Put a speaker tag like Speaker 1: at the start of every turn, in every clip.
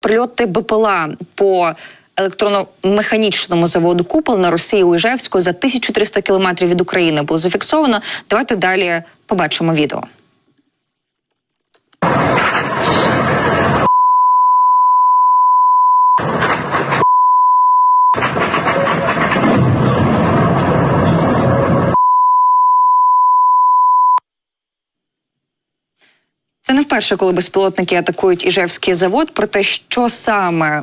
Speaker 1: Прильоти БПЛА по електронно-механічному заводу Купол на Росії у Іжевську за 1300 кілометрів від України було зафіксовано. Давайте далі побачимо відео. Вперше, коли безпілотники атакують Іжевський завод. Про те, що саме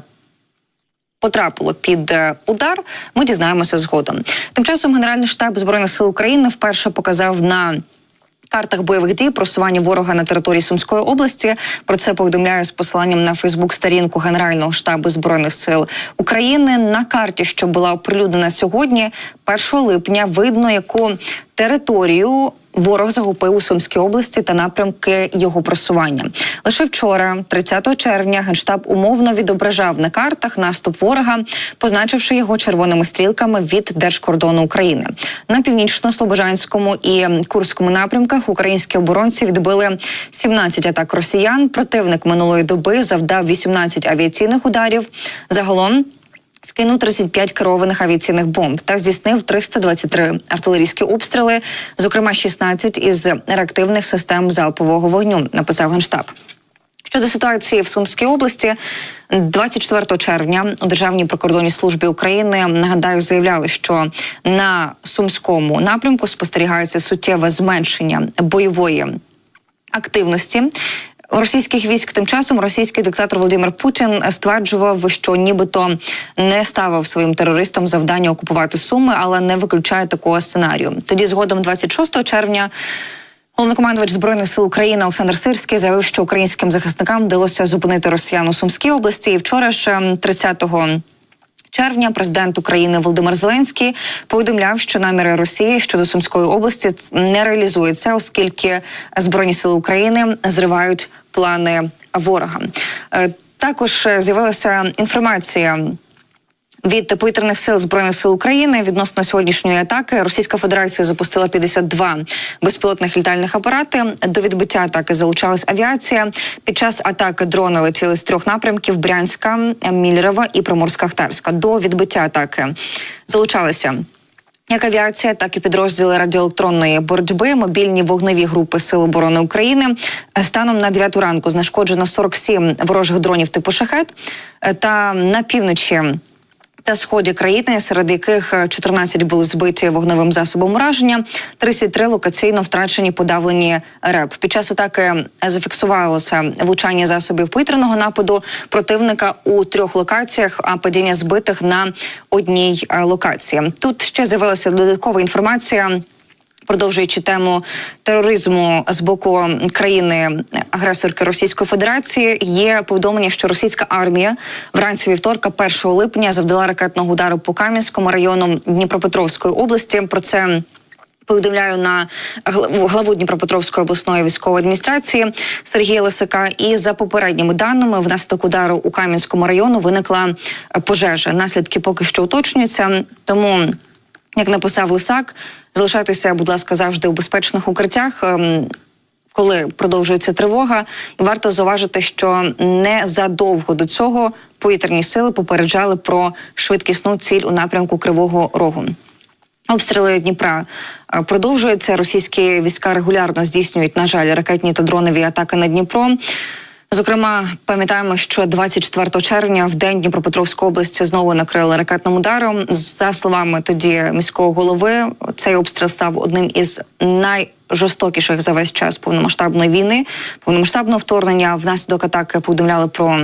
Speaker 1: потрапило під е, удар, ми дізнаємося згодом. Тим часом Генеральний штаб збройних сил України вперше показав на Картах бойових дій просування ворога на території Сумської області про це повідомляє з посиланням на Фейсбук-сторінку Генерального штабу збройних сил України. На карті, що була оприлюднена сьогодні, 1 липня, видно, яку територію ворог загубив у Сумській області та напрямки його просування. Лише вчора, 30 червня, генштаб умовно відображав на картах наступ ворога, позначивши його червоними стрілками від держкордону України. На північно-слобожанському і курському напрямках українські оборонці відбили 17 атак росіян. Противник минулої доби завдав 18 авіаційних ударів. Загалом. Скинув 35 керованих авіаційних бомб та здійснив 323 артилерійські обстріли, зокрема 16 із реактивних систем залпового вогню. Написав генштаб. Щодо ситуації в Сумській області, 24 червня у Державній прикордонній службі України нагадаю заявляли, що на сумському напрямку спостерігається суттєве зменшення бойової активності. Російських військ тим часом російський диктатор Володимир Путін стверджував, що нібито не ставив своїм терористам завдання окупувати суми, але не виключає такого сценарію. Тоді, згодом, 26 червня. Головнокомандувач збройних сил України Олександр Сирський заявив, що українським захисникам вдалося зупинити росіян у Сумській області. І вчора ж 30-го червня президент України Володимир Зеленський повідомляв, що наміри Росії щодо Сумської області не реалізуються, оскільки збройні сили України зривають плани ворога. Е, Також з'явилася інформація. Від повітряних сил збройних сил України відносно сьогоднішньої атаки Російська Федерація запустила 52 безпілотних літальних апарати. До відбиття атаки залучалась авіація. Під час атаки дрони летіли з трьох напрямків: Брянська, Міллерова і Приморська-Ахтарська. До відбиття атаки залучалися. Як авіація, так і підрозділи радіоелектронної боротьби, мобільні вогневі групи Сил оборони України станом на 9 ранку знешкоджено 47 ворожих дронів типу шахет та на півночі та сході країни, серед яких 14 були збиті вогневим засобом ураження, 33 локаційно втрачені подавлені РЕП. Під час атаки зафіксувалося влучання засобів повітряного нападу противника у трьох локаціях, а падіння збитих на одній локації. Тут ще з'явилася додаткова інформація. Продовжуючи тему тероризму з боку країни агресорки Російської Федерації, є повідомлення, що російська армія вранці вівторка, 1 липня, завдала ракетного удару по Кам'янському району Дніпропетровської області. Про це Повідомляю на главу Дніпропетровської обласної військової адміністрації Сергія Лисика. І за попередніми даними, внаслідок удару у Кам'янському району виникла пожежа. Наслідки поки що уточнюються. Тому, як написав Лисак, залишайтеся, будь ласка, завжди у безпечних укриттях. ем, Коли продовжується тривога, і варто зауважити, що незадовго до цього повітряні сили попереджали про швидкісну ціль у напрямку Кривого Рогу. Обстріли Дніпра е, продовжуються. Російські війська регулярно здійснюють, на жаль, ракетні та дронові атаки на Дніпро. Зокрема, пам'ятаємо, що 24 червня в день Дніпропетровської області знову накрили ракетним ударом. За словами тоді міського голови, цей обстріл став одним із найжорстокіших за весь час повномасштабної війни, повномасштабного вторгнення. Внаслідок атаки повідомляли про.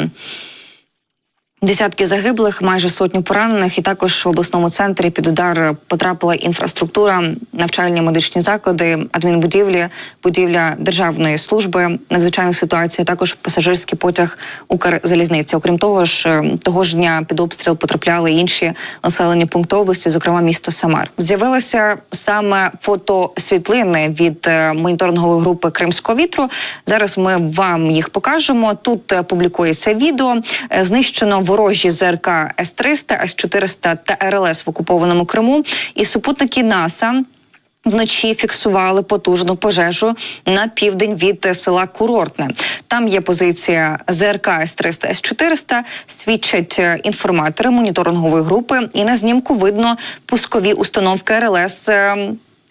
Speaker 1: Десятки загиблих, майже сотню поранених, і також в обласному центрі під удар потрапила інфраструктура, навчальні медичні заклади, адмінбудівлі, будівля державної служби, надзвичайна ситуація. Також пасажирський потяг Укрзалізниці. Окрім того ж, е, того ж дня під обстріл потрапляли інші населені пункти області, зокрема місто Самар. З'явилися саме фотосвітлини від е, моніторингової групи Кримського вітру. Зараз ми вам їх покажемо. Тут е, публікується відео. Знищено ворожі ЗРК С-300, С-400 та РЛС в окупованому Криму. І супутники НАСА Вночі фіксували потужну пожежу на південь від села Курортне. Там є позиція ЗРК С-300, С-400, свідчать е, інформатори моніторингової групи, і на знімку видно пускові установки РЛС.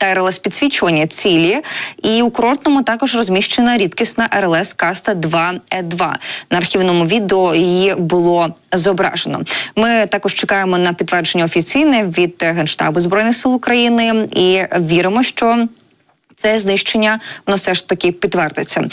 Speaker 1: Та РЛС підсвічування цілі, і у курортному також розміщена рідкісна РЛС Каста 2 е 2 На архівному відео її було зображено. Ми також чекаємо на підтвердження офіційне від генштабу збройних сил України і віримо, що це знищення воно все ж таки підтвердиться.